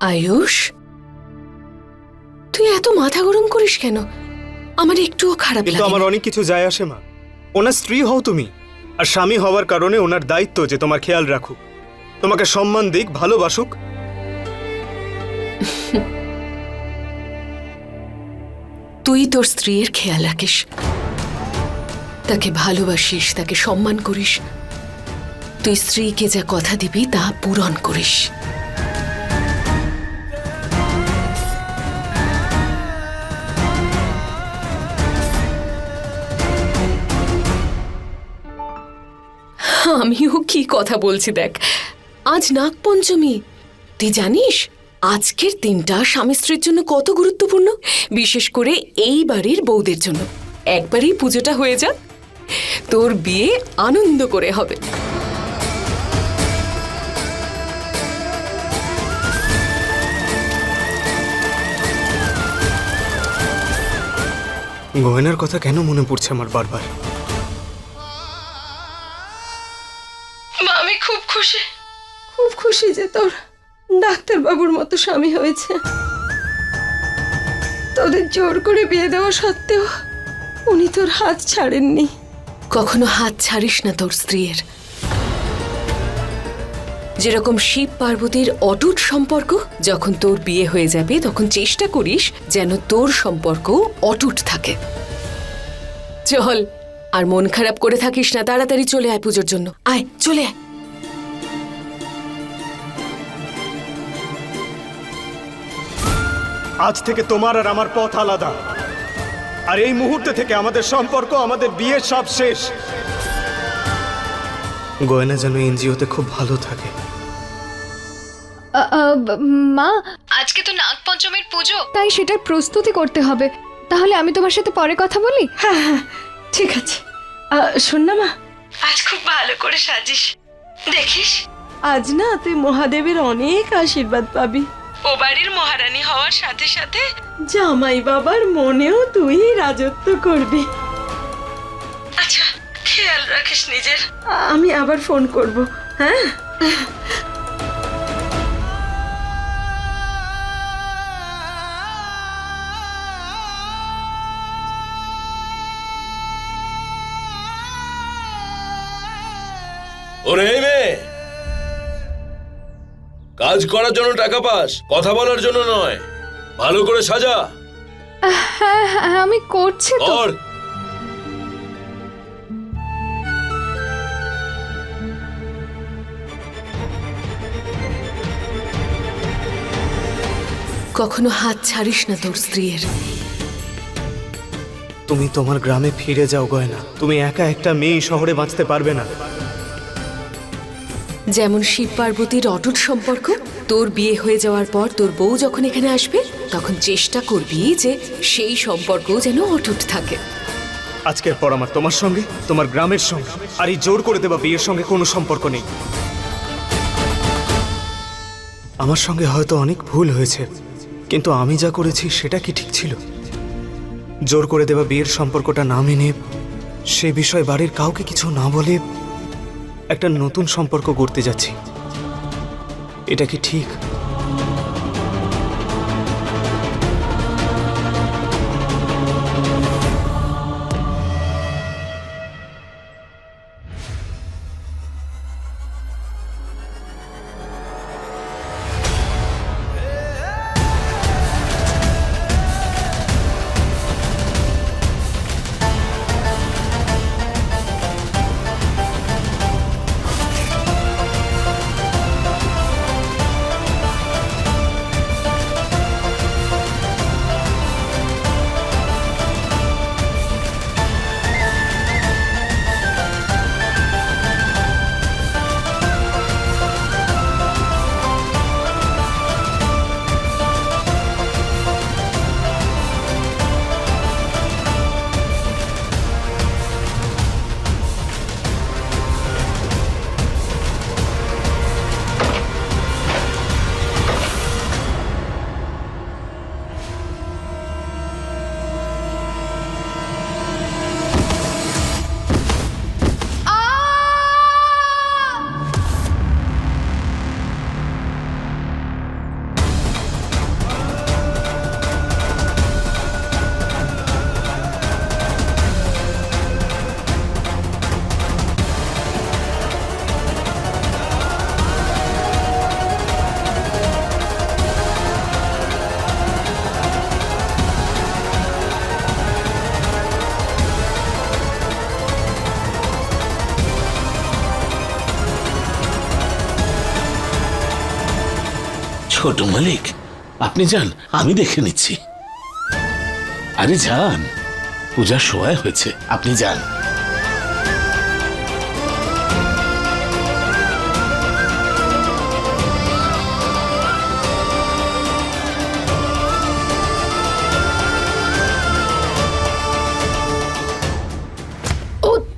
আয়ুষ? তুই এত মাথা গরম করিস কেন? আমার একটুও খারাপ কিন্তু লাগে আমার না। অনেক কিছু যায় আসে মা। ওনার স্ত্রী হও তুমি আর স্বামী হওয়ার কারণে ওনার দায়িত্ব যে তোমার খেয়াল রাখুক। তোমাকে সম্মান দিক ভালোবাসুক। তুই তোর স্ত্রীর খেয়াল রাখিস। তাকে ভালোবাসিস তাকে সম্মান করিস। তুই স্ত্রীকে যা কথা দিবি তা পূরণ করিস। আমিও কি কথা বলছি দেখ। আজ নাগপঞ্চমী। তুই জানিস, আজকের দিনটা স্বামী স্ত্রীর জন্য কত গুরুত্বপূর্ণ। বিশেষ করে এই বাড়ির বউদের জন্য। একবারই পুজোটা হয়ে যাক। তোর বিয়ে আনন্দ করে হবে। গয়নার কথা কেন মনে পড়ছে আমার বারবার? খুশি। খুব খুশি যে তোর ডাক্তার বাবুর মতো স্বামী হয়েছে। তোদের জোর করে বিয়ে দেওয়া সত্ত্বেও উনি তোর হাত ছাড়েননি। কখনো হাত ছাড়িস না তোর স্ত্রীর। যেরকম শিব পার্বতীর অটুট সম্পর্ক যখন তোর বিয়ে হয়ে যাবে তখন চেষ্টা করিস যেন তোর সম্পর্ক অটুট থাকে। চল আর মন খারাপ করে থাকিস না তাড়াতাড়ি চলে আয় পুজোর জন্য। আয় চলে আয়। আজ থেকে তোমার আর আমার পথ আলাদা। আর এই মুহূর্তে থেকে আমাদের সম্পর্ক আমাদের বিয়ে সব শেষ। গয়না যেন এনজিওতে খুব ভালো থাকে। মা? আজকে তো নাগপঞ্চমীর পুজো। তাই সেটার প্রস্তুতি করতে হবে। তাহলে আমি তোমার সাথে পরে কথা বলি? হ্যাঁ হ্যাঁ ঠিক আছে। শোন না মা। আজ খুব ভালো করে সাজিস। দেখিস। আজ না তুই মহাদেবের অনেক আশীর্বাদ পাবি। ও বাড়ির মহারানী হওয়ার সাথে সাথে জামাই বাবার মনেও তুই রাজত্ব করবি। আচ্ছা খেয়াল রাখিস নিজের। আমি আবার ফোন করব হ্যাঁ? ওরে মেয়ে! কাজ করার জন্য টাকা পাস কথা বলার জন্য নয়। ভালো করে সাজা। হ্যাঁ হ্যাঁ আমি করছি তো। কর কখনো হাত ছাড়িস না তোর স্ত্রীর। তুমি তোমার গ্রামে ফিরে যাও গয়না। তুমি একা একটা মেয়ে শহরে বাঁচতে পারবে না। যেমন শিব পার্বতীর অটুট সম্পর্ক, তোর বিয়ে হয়ে যাওয়ার পর তোর বউ যখন এখানে আসবে, তখন চেষ্টা করবি যে সেই সম্পর্ক যেন অটুট থাকে। আজকের পর আমার তোমার সঙ্গে, তোমার গ্রামের সঙ্গে, আর এই জোর করে দেওয়া বিয়ের সঙ্গে কোনো সম্পর্ক নেই। আমার সঙ্গে হয়তো অনেক ভুল হয়েছে, কিন্তু আমি যা করেছি সেটা কি ঠিক ছিল? জোর করে দেওয়া বিয়ের সম্পর্কটা না মেনে সে বিষয়ে বাড়ির কাউকে কিছু না বলে একটা নতুন সম্পর্ক গড়তে যাচ্ছি। এটা কি ঠিক? ছোট মালিক। আপনি যান, আমি দেখে নিচ্ছি। আরে যান পূজার সময় হয়েছে, আপনি যান।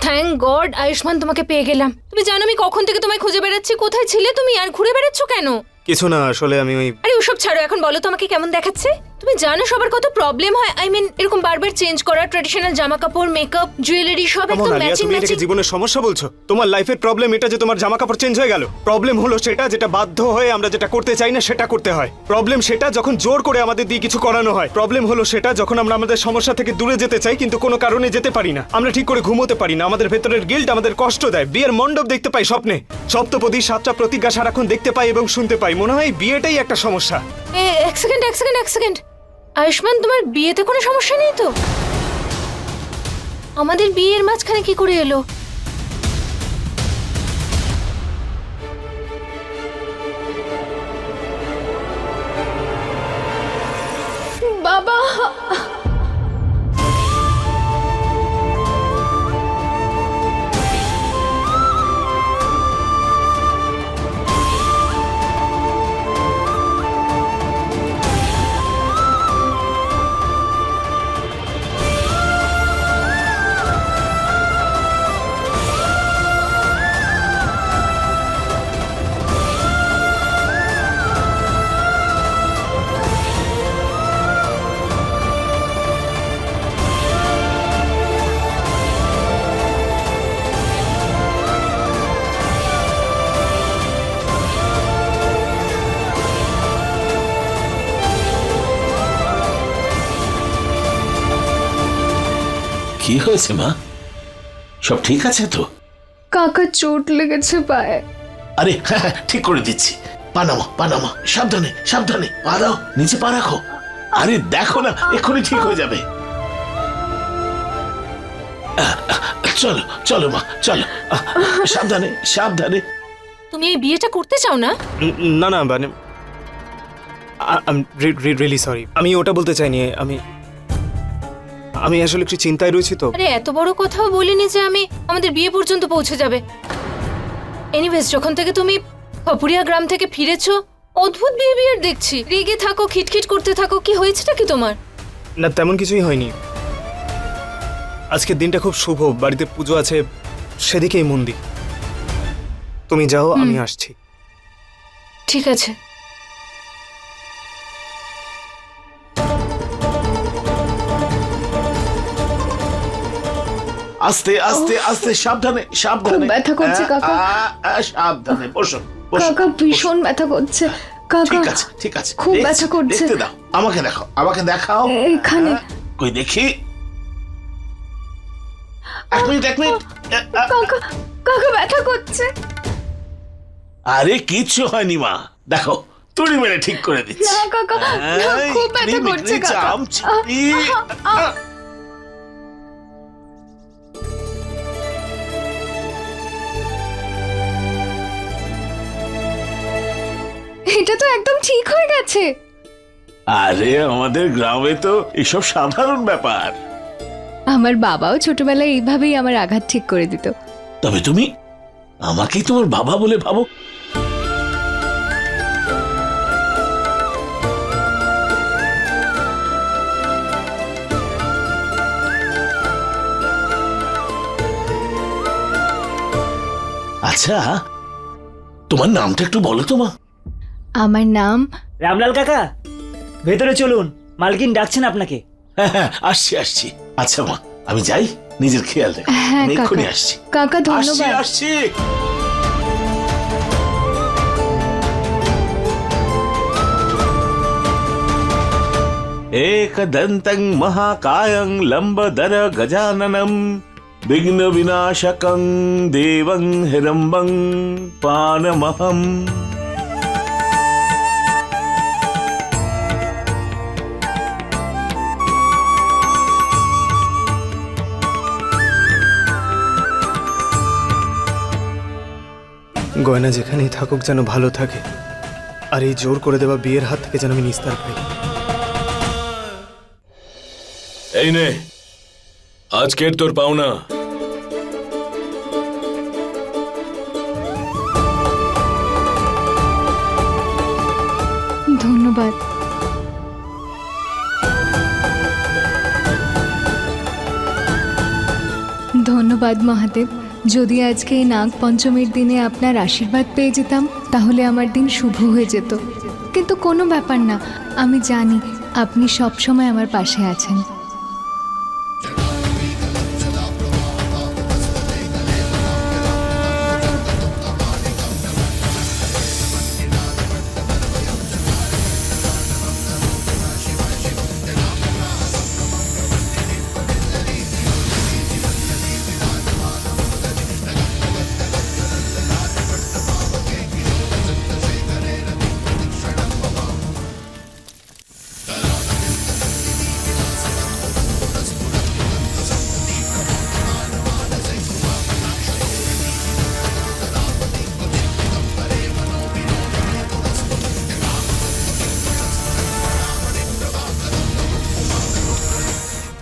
থ্যাংক গড আয়ুষ্মান তোমাকে পেয়ে গেলাম। তুমি জানো আমি কখন থেকে তোমায় খুঁজে বেড়াচ্ছি, কোথায় ছিলে তুমি, আর ঘুরে বেড়াচ্ছ কেন? কিছু না আসলে আমি ওই ওসব ছাড়ো এখন বলো তো আমাকে কেমন দেখাচ্ছে? তুমি জানো সবার কত প্রবলেম হয়? আই মিন এরকম বারবার চেঞ্জ করা ট্রেডিশনাল জামা কাপড় মেকআপ জুয়েলারি সব একদম ম্যাচিং ম্যাচিং জীবনের সমস্যা বলছো। তোমার লাইফের প্রবলেম এটা যে তোমার জামা কাপড় চেঞ্জ হয়ে গেল। প্রবলেম হলো সেটা যেটা বাধ্য হয়ে আমরা যেটা করতে চাই না সেটা করতে হয়। প্রবলেম সেটা যখন জোর করে আমাদের দিয়ে কিছু করানো হয়। প্রবলেম হলো সেটা যখন আমরা আমাদের সমস্যা থেকে দূরে যেতে চাই কিন্তু কোনো কারণে যেতে পারি না। আমরা ঠিক করে ঘুমোতে পারি না। আমাদের ভেতরের গিল্ট আমাদের কষ্ট দেয়। বিয়ের মণ্ডপ দেখতে পাই স্বপ্নে। সপ্তপদী সাতটা প্রতিজ্ঞা সারাক্ষণ দেখতে পাই এবং শুনতে পাই। মনে হয় বিয়েটাই একটা সমস্যা। এ, এক সেকেন্ড এক সেকেন্ড এক সেকেন্ড। আয়ুষ্মান তোমার বিয়েতে কোনো সমস্যা নেই তো? আমাদের বিয়ের মাঝখানে কি করে এলো? বাবা! কি হয়েছে মা? সব ঠিক আছে তো? কাকা চোট লেগেছে পায়ে। আরে হ্যাঁ হ্যাঁ ঠিক করে দিচ্ছি। পানামা পানামা সাবধানে সাবধানে। পা দাও নিচে পা রাখো। আরে দেখো না এক্ষুনি ঠিক হয়ে যাবে। আহ, আহ, চলো চলো মা চলো। আহ, সাবধানে সাবধানে। তুমি এই বিয়েটা করতে চাও না? উম, না না মানে রিয়েলি সরি আমি ওটা বলতে চাইনি আমি আমি আসলে একটু চিন্তায় রয়েছি তো। আরে এত বড় কথাও বলিনি যে আমি আমাদের বিয়ে পর্যন্ত পৌঁছে যাবে। এনিওয়েজ যখন থেকে তুমি খপুরিয়া গ্রাম থেকে ফিরেছো অদ্ভুত বিহেভিয়ার দেখছি। রেগে থাকো খিটখিট করতে থাকো কি হয়েছেটা কি তোমার? না তেমন কিছুই হয়নি। আজকের দিনটা খুব শুভ বাড়িতে পুজো আছে সেদিকেই মন্দির তুমি যাও আমি আসছি। ঠিক আছে। আস্তে আস্তে আস্তে সাবধানে সাবধানে। ব্যথা করছে, কাকা। আ, আ, সাবধানে বসো কাকা ভীষণ ব্যথা করছে। কাকা ঠিক আছে ঠিক আছে খুব ব্যথা করছে। দেখতে দাও আমাকে দেখাও আমাকে দেখাও। এখানে হ্যাঁ, কই দেখি? এক মিনিট এক মিনিট। কাকা কাকা ব্যথা করছে। আরে কিচ্ছু হয়নি মা। দেখো তুড়ি মেরে ঠিক করে দিচ্ছি। না কাকা না, খুব ব্যথা করছে কাকা। এটা তো একদম ঠিক হয়ে গেছে। আরে আমাদের গ্রামে তো এসব সাধারণ ব্যাপার। আমার বাবাও ছোটবেলায় এইভাবেই আমার আঘাত ঠিক করে দিত। তবে তুমি আমাকেই তোমার বাবা বলে ভাবো। আচ্ছা তোমার নামটা একটু বলো তো মা। আমার নাম রামলাল কাকা ভেতরে চলুন মালকিন ডাকছেন আপনাকে হ্যাঁ হ্যাঁ আসছি আসছি আচ্ছা মা আমি যাই নিজের খেয়াল রেখো হ্যাঁ আমি এক্ষুনি কাকা আসছি কাকা আসছি ধন্যবাদ আসছি एकदन्तं महाकायं लम्बदर गजाननं विघ्नविनाशकं देवं हिरम्बं पानमहम् গয়না যেখানেই থাকুক যেন ভালো থাকে। আর এই জোর করে দেওয়া বিয়ের হাত থেকে যেন আমি নিস্তার পাই। এই নে। আজকের তোর পাওনা। ধন্যবাদ। ধন্যবাদ মহাদেব। যদি আজকে এই নাগ পঞ্চমীর দিনে আপনার আশীর্বাদ পেয়ে যেতাম, তাহলে আমার দিন শুভ হয়ে যেত। কিন্তু কোনো ব্যাপার না, আমি জানি আপনি সবসময় আমার পাশে আছেন।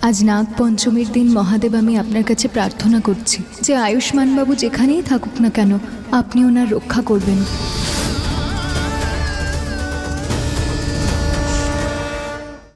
আজ নাগ পঞ্চমীর দিন মহাদেব, আমি আপনার কাছে প্রার্থনা করছি যে আয়ুষ্মানবাবু যেখানেই থাকুক না কেন, আপনি ওনার রক্ষা করবেন।